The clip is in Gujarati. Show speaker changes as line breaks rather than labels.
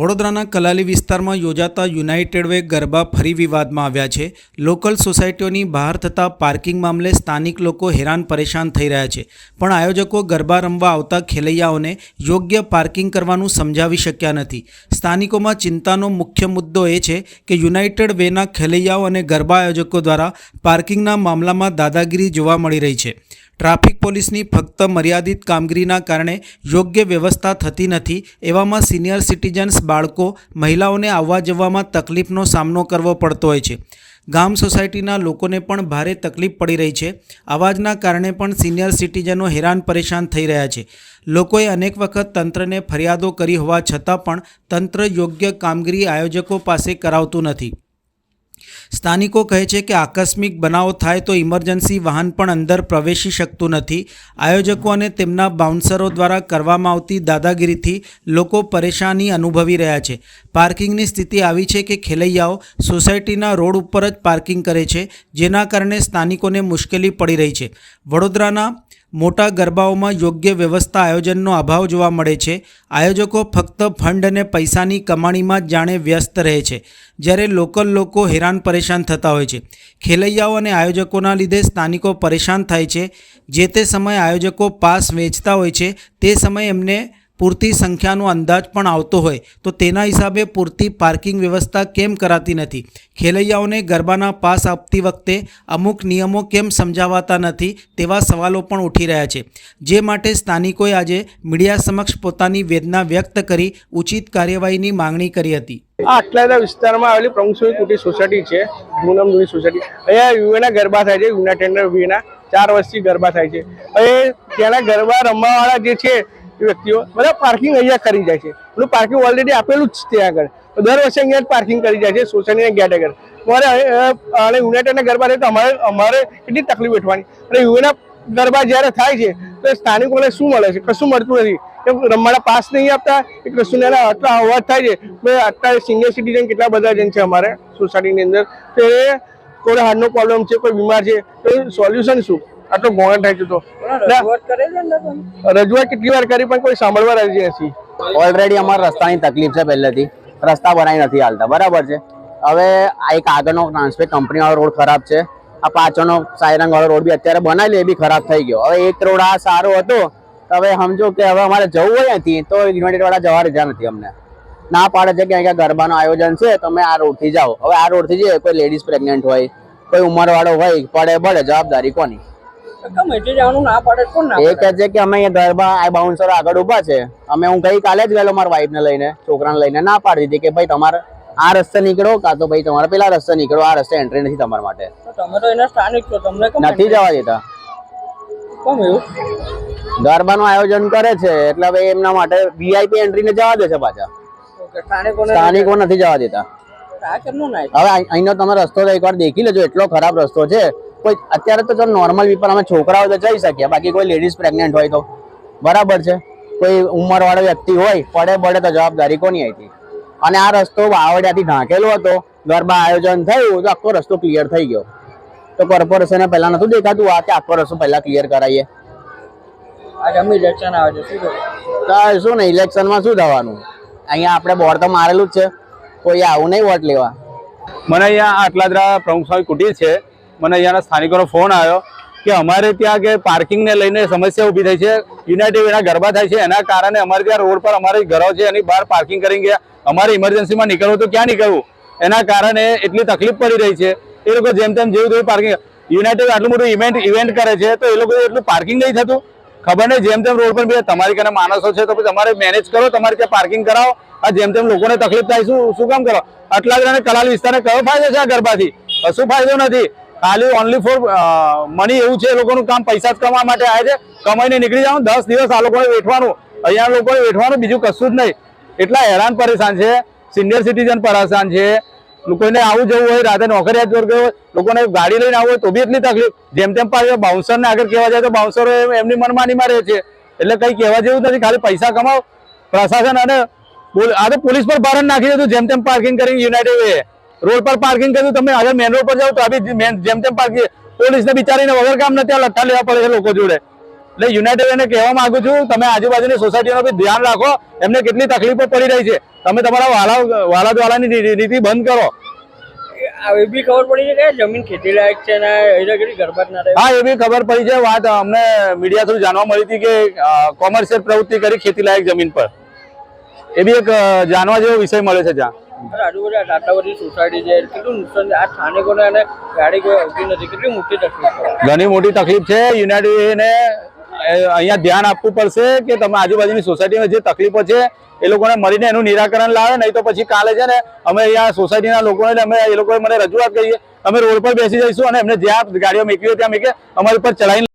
વડોદરાના કલાલી વિસ્તારમાં યોજાતા યુનાઇટેડ વે ગરબા ફરી વિવાદમાં આવ્યા છે. લોકલ સોસાયટીઓની બહાર થતા પાર્કિંગ મામલે સ્થાનિક લોકો હેરાન પરેશાન થઈ રહ્યા છે. પણ આયોજકો ગરબા રમવા આવતા ખેલૈયાઓને યોગ્ય પાર્કિંગ કરવાનું સમજાવી શક્યા નથી. સ્થાનિકોમાં ચિંતાનો મુખ્ય મુદ્દો એ છે કે યુનાઇટેડ વેના ખેલૈયાઓ અને ગરબા આયોજકો દ્વારા પાર્કિંગના મામલામાં દાદાગીરી જોવા મળી રહી છે. ટ્રાફિક પોલીસની ફક્ત મર્યાદિત કામગીરીના કારણે યોગ્ય વ્યવસ્થા થતી નથી, એવામાં સિનિયર સિટીઝન્સ બાળકો મહિલાઓને આવવા જવામાં તકલીફનો સામનો કરવો પડતો હોય છે. ગામ સોસાયટીના લોકોને પણ ભારે તકલીફ પડી રહી છે. અવાજના કારણે પણ સિનિયર સિટીઝનો હેરાન પરેશાન થઈ રહ્યા છે. લોકોએ અનેક વખત તંત્રને ફરિયાદો કરી હોવા છતાં પણ તંત્ર યોગ્ય કામગીરી આયોજકો પાસે કરાવતું નથી. સ્થાનિકો કહે છે કે આકસ્મિક બનાવો થાય તો ઇમરજન્સી વાહન પણ અંદર પ્રવેશી શકતું નથી. આયોજકો અને તેમના બાઉન્સરો દ્વારા કરવામાં આવતી દાદાગીરીથી લોકો પરેશાની અનુભવી રહ્યા છે. પાર્કિંગની સ્થિતિ આવી છે કે ખેલૈયાઓ સોસાયટીના રોડ ઉપર જ પાર્કિંગ કરે છે, જેના કારણે સ્થાનિકોને મુશ્કેલી પડી રહી છે. વડોદરાના મોટા ગરબાઓમાં યોગ્ય વ્યવસ્થા આયોજનનો અભાવ જોવા મળે છે. આયોજકો ફક્ત ફંડ અને પૈસાની કમાણીમાં જાણે વ્યસ્ત રહે છે, જ્યારે લોકલ લોકો હેરાન પરેશાન થતા હોય છે. ખેલૈયાઓ અને આયોજકોના લીધે સ્થાનિકો પરેશાન થાય છે. જે તે સમયે આયોજકો પાસ વેચતા હોય છે, તે સમયે એમને પૂરતી સંખ્યાનો અંદાજ પણ આવતો હોય, તો તેના હિસાબે પૂરતી પાર્કિંગ વ્યવસ્થા કેમ કરાતી નથી? ખેલૈયાઓને ગરબાના પાસ આપતી વખતે અમુક નિયમો કેમ સમજાવાતા નથી તેવા સવાલો પણ ઉઠી રહ્યા છે. જે માટે સ્થાનિકોએ આજે મીડિયા સમક્ષ પોતાની વેદના વ્યક્ત કરી ઉચિત કાર્યવાહીની માંગણી કરી હતી.
આ આટલાના વિસ્તારમાં આવેલી પ્રમુખ કુટી સોસાયટી છે. સોસાયટી. અહીંયા યુએના ગરબા થાય છે યુના ટેન્ડર વીના ચાર વર્ષથી ગરબા થાય છે. હવે ત્યાંના ગરબા રમવાવાળા જે છે એ વ્યક્તિઓ બધા પાર્કિંગ અહીંયા કરી જાય છે. એનું પાર્કિંગ ઓલરેડી આપેલું જ છે ત્યાં આગળ. દર વર્ષે અહીંયા જ પાર્કિંગ કરી જાય છે સોસાયટીના ગેટ આગળ મારે અને યુનાઇટેડના ગરબા રહે તો અમારે અમારે કેટલી તકલીફ વેઠવાની અને યુએના ગરબા જ્યારે થાય છે, તો સ્થાનિકોને શું મળે છે? કશું મળતું નથી. કેમ રમવાના પાસ નહીં આપતા, એ કશું એના આટલા અવાજ થાય છે. અત્યારે સિનિયર સિટીઝન કેટલા બધા જણ છે અમારે સોસાયટીની અંદર? તો એ, કોઈ હાર્ટનો પ્રોબ્લેમ છે, કોઈ બીમાર છે, તો સોલ્યુશન શું? આટલો ગોંગા થાય છે તો. રજૂઆત કેટલી વાર કરી પણ કોઈ સાંભળવા રાજી નથી
ઓલરેડી અમારા રસ્તાની તકલીફ છે પહેલેથી. રસ્તા બનાવી નથી હાલતા. બરાબર છે? હવે આ એક આગળનો ટ્રાન્સપોર્ટ કંપનીવાળો રોડ ખરાબ છે. આ પાછળનો સાયરંગવાળો રોડ બી અત્યારે બનાવી લે એ બી ખરાબ થઈ ગયો. હવે એક રોડ આ સારો હતો તો હવે સમજો કે હવે અમારે જવું હોય અહીંથી તો યુનાઇટેડ જવા રજા નથી અમને. ના પાડે છે કે અહીંયા ગરબાનું આયોજન છે તમે આ રોડથી જાઓ. હવે આ રોડથી જઈએ કોઈ લેડીઝ પ્રેગ્નન્ટ હોય કોઈ ઉંમરવાળો હોય પડે બળે જવાબદારી કોની?
કેમ એટલે જવાનું ના પડે કોણ ના
એ કહે છે કે અમે અહીંયા ગરબા આ બાઉન્સર આગળ ઊભા છે. અમે હું ગઈ કાલે જ ગયેલો મારા વાઈફને લઈને છોકરાને લઈને ના પાડી દીધી કે ભાઈ તમારે આ રસ્તે નીકળો કાં તો ભાઈ તમારે પેલા રસ્તે નીકળો આ રસ્તે એન્ટ્રી નથી તમારા માટે.
તમે તો એના સ્થાનિક છો તમને કેમ
નથી જવા દેતા.
કેમ એવું.
ગરબાનું આયોજન કરે છે એટલે ભાઈ એમના માટે વીઆઈપી એન્ટ્રીને જવા દે છે પાછા. સ્થાનિકો નથી જવા દેતા. હવે અહીંનો તમે રસ્તો તો એકવાર દેખી લેજો એટલો ખરાબ રસ્તો છે. કોઈ અત્યારે તો ચલો નોર્મલ પીપલ અમે છોકરાઓ તો જઈ શકીએ બાકી કોઈ લેડીઝ પ્રેગ્નેન્ટ હોય તો. બરાબર છે. કોઈ ઉંમરવાળો વ્યક્તિ હોય પડે પડે તો જવાબદારી કોની હતી અને આ રસ્તો વાવડિયાથી ઢાંકેલો હતો ગરબા આયોજન થયું તો આખો રસ્તો ક્લિયર થઈ ગયો. તો કોર્પોરેશને પહેલાં નતું દેખાતું આ કે આખો રસ્તો પહેલાં ક્લિયર કરાવીએ
આ જમી ઇલેક્શન આવે છે શું
શું ને ઇલેક્શનમાં શું થવાનું? અહીંયા આપણે બોર્ડ તો મારેલું જ છે. કોઈ આવું નહીં વોટ લેવા.
મને અહીંયા આટલાદરા પ્રમુખ સ્વામી કુટીર છે. મને અહીંયાના સ્થાનિકોનો ફોન આવ્યો કે અમારે ત્યાં કે પાર્કિંગને લઈને સમસ્યા ઊભી થઈ છે. યુનાઇટેડ એના ગરબા થાય છે. એના કારણે અમારે ત્યાં રોડ પર અમારે ઘરો છે. એની બહાર પાર્કિંગ કરી ગયા. અમારે ઇમરજન્સીમાં નીકળવું તો ક્યાં નીકળવું? એના કારણે એટલી તકલીફ પડી રહી છે. એ લોકો જેમ તેમ જેવું તેવું પાર્કિંગ યુનાઇટેડ આટલું મોટું ઇવેન્ટ ઇવેન્ટ કરે છે તો એ લોકો એટલું પાર્કિંગ નહીં થતું? ખબર નહીં, જેમ તેમ રોડ પર બે તમારી કને માણસો છે તો તમારે મેનેજ કરો, તમારે ત્યાં પાર્કિંગ કરાવો, આ જેમ તેમ લોકોને તકલીફ થાય, શું શું કામ કરો? આટલા જ કલાલ વિસ્તારને કયો ફાયદો છે આ ગરબાથી? કશું ફાયદો નથી. ખાલી ઓનલી ફોર મની એવું છે એ લોકોનું કામ, પૈસા જ કમાવા માટે આવે છે. કમાઈને નીકળી જવાનું દસ દિવસ આ લોકોને વેઠવાનું. અહીંયા લોકોને વેઠવાનું બીજું કશું જ નહીં. એટલા હેરાન પરેશાન છે. સિનિયર સિટીઝન પરેશાન છે. લોકોને આવું જવું હોય, રાતે નોકરિયાત વર્ગ લોકોને ગાડી લઈને આવવું હોય તો બી એટલી તકલીફ. જેમ તેમ પાછળ બાઉન્સરને આગળ કહેવા જાય તો બાઉન્સરો એમની મનમાનીમાં રહે છે. એટલે કંઈ કહેવા જેવું નથી, ખાલી પૈસા કમાવો પ્રશાસન અને આ તો પોલીસ પર ભારણ નાખી દીધું, જેમ તેમ પાર્કિંગ કરી યુનાઇટેડ રોડ પર પાર્કિંગ કર્યું, તમે આગળ મેન રોડ પર જાઓ તો બી જેમ તેમ પાર્કિંગ પોલીસને બિચારીને વગર કામ નથી લઠ્ઠા લેવા પડે છે લોકો જોડે. એટલે યુનાઇટેડ એને કહેવા માંગુ છું, તમે આજુબાજુની સોસાયટીનો બી ધ્યાન રાખો, એમને કેટલી તકલીફો પડી રહી છે. તમે તમારા વાલા વાલા દ્વાલાની નીતિ બંધ કરો.
એ બી ખબર પડી છે કે જમીન ખેતી લાયક છે ને એને ગરબાત ના
હા એ બી ખબર પડી છે. વાત અમને મીડિયા થ્રુ જાણવા મળી હતી કે કોમર્શિયલ પ્રવૃત્તિ કરી ખેતી લાયક જમીન પર. એ બી એક જાણવા જેવો વિષય મળે છે ત્યાં
આજુબાજુ આ સોસાયટી છે કેટલું નુકસાન આ સ્થાનિકોને અને ગાડી કોઈ આવતી નથી. કેટલી મોટી તકલીફ
ઘણી મોટી તકલીફ છે. યુનાઇટેડને અહીંયા ધ્યાન આપવું પડશે કે તમે આજુબાજુની સોસાયટીમાં જે તકલીફો છે, એ લોકોને મળીને એનું નિરાકરણ લાવે, નહીં તો પછી કાલે છે ને અમે અહીંયા સોસાયટીના લોકોને અમે એ લોકોએ મને રજૂઆત કરીએ, અમે રોડ પર બેસી જઈશું અને એમને જ્યાં ગાડીઓ મૂકી હોય ત્યાં મૂકીએ અમારી ઉપર ચડાવીને